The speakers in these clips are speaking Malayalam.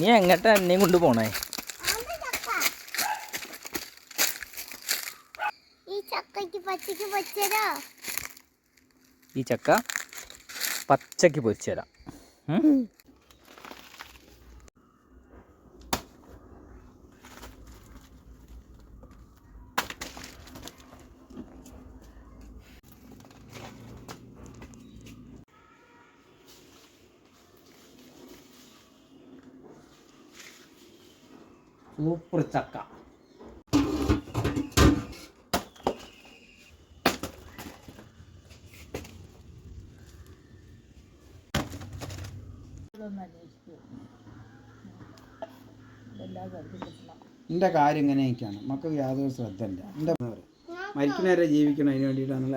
നീ എങ്ങട്ട എന്നെയും കൊണ്ട് പോണേ? ഈ ചക്ക പച്ചക്ക് പൊരിച്ചു തരാം സൂപ്പർ ചക്ക. എന്റെ കാര്യം ഇങ്ങനെയൊക്കെയാണ്. മക്കൾക്ക് യാതൊരു ശ്രദ്ധ ഇല്ല എന്റെ മരിക്കുന്നവരെ ജീവിക്കണം അതിന് വേണ്ടിയിട്ടാണല്ല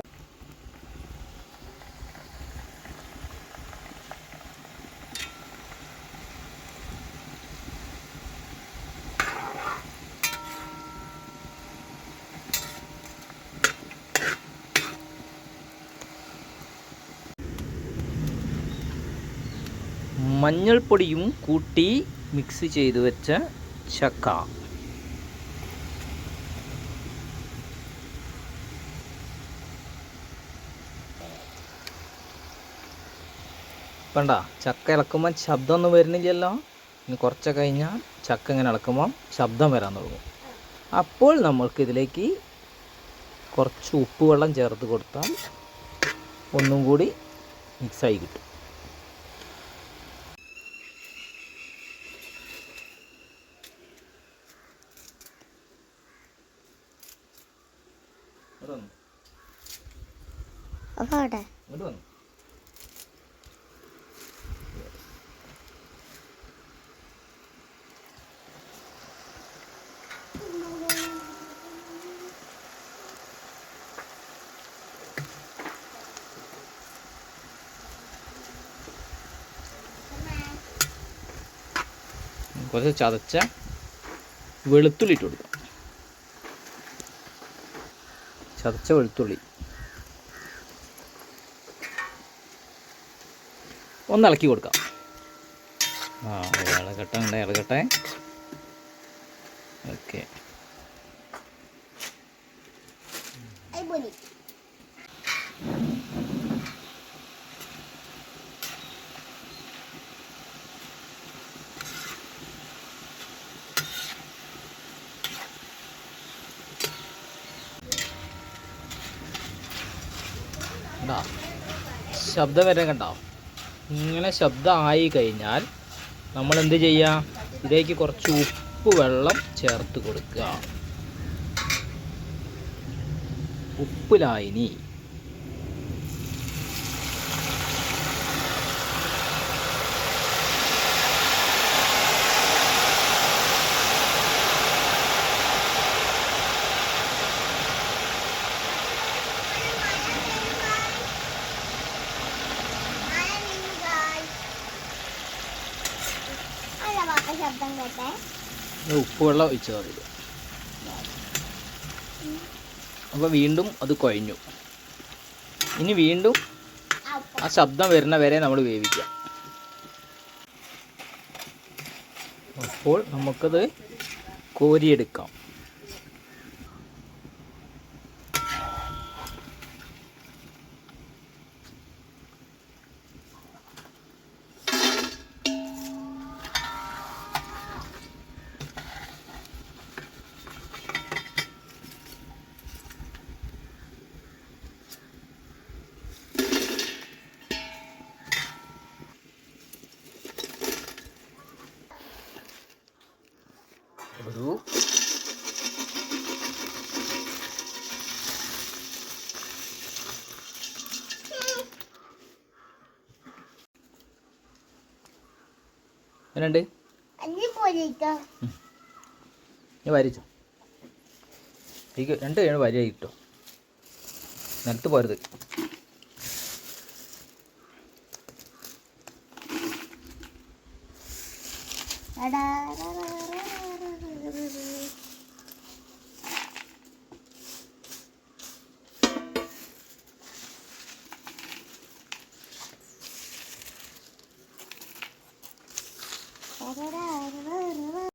മഞ്ഞൾപ്പൊടിയും കൂട്ടി മിക്സ് ചെയ്ത് വെച്ച ചക്ക. വേണ്ട ചക്ക ഇളക്കുമ്പോൾ ശബ്ദമൊന്നും വരുന്നില്ലല്ലോ. ഇനി കുറച്ച് കഴിഞ്ഞാൽ ചക്ക ഇങ്ങനെ ഇളക്കുമ്പോൾ ശബ്ദം വരാൻ തുടങ്ങും. അപ്പോൾ നമ്മൾക്ക് ഇതിലേക്ക് കുറച്ച് ഉപ്പ് വെള്ളം ചേർത്ത് കൊടുത്താൽ ഒന്നും കൂടി മിക്സായി കിട്ടും. അവിടെ. ഇങ്ങോട്ട് വന്നു. കുറച്ച് ചതച്ച വെളുത്തുള്ളി ഇട്ട് കൊടുക്കാം. ചതച്ച വെളുത്തുള്ളി. ഒന്ന് ഇളക്കി കൊടുക്കാം. ആ ഇളകട്ടെ ഉണ്ട് ഇളകട്ടെ. ഓക്കെ. അയ്പൊലി കണ്ടോ ശബ്ദം വരെ കണ്ടോ? ഇങ്ങനെ ശബ്ദമായി കഴിഞ്ഞാൽ നമ്മൾ എന്ത് ചെയ്യുക ഇതിലേക്ക് കുറച്ച് ഉപ്പ് വെള്ളം ചേർത്ത് കൊടുക്കുക. ഉപ്പ് ലായനി അല്ല ശബ്ദം കേട്ടെ ഉപ്പ് വെള്ളം ഒഴിച്ചത് അതിൽ അപ്പോൾ വീണ്ടും അത് കുഴഞ്ഞു. ഇനി വീണ്ടും ആ ശബ്ദം വരുന്ന വരെ നമ്മൾ വേവിക്കാം. അപ്പോൾ നമുക്കത് കോരിയെടുക്കാം. ഒരു എന്നുണ്ട്? വരിച്ചോ. എനിക്ക് രണ്ട് കഴിഞ്ഞ വരിയായി കിട്ടോ നിലത്ത് പോരുത്. എടാ. Bye-bye.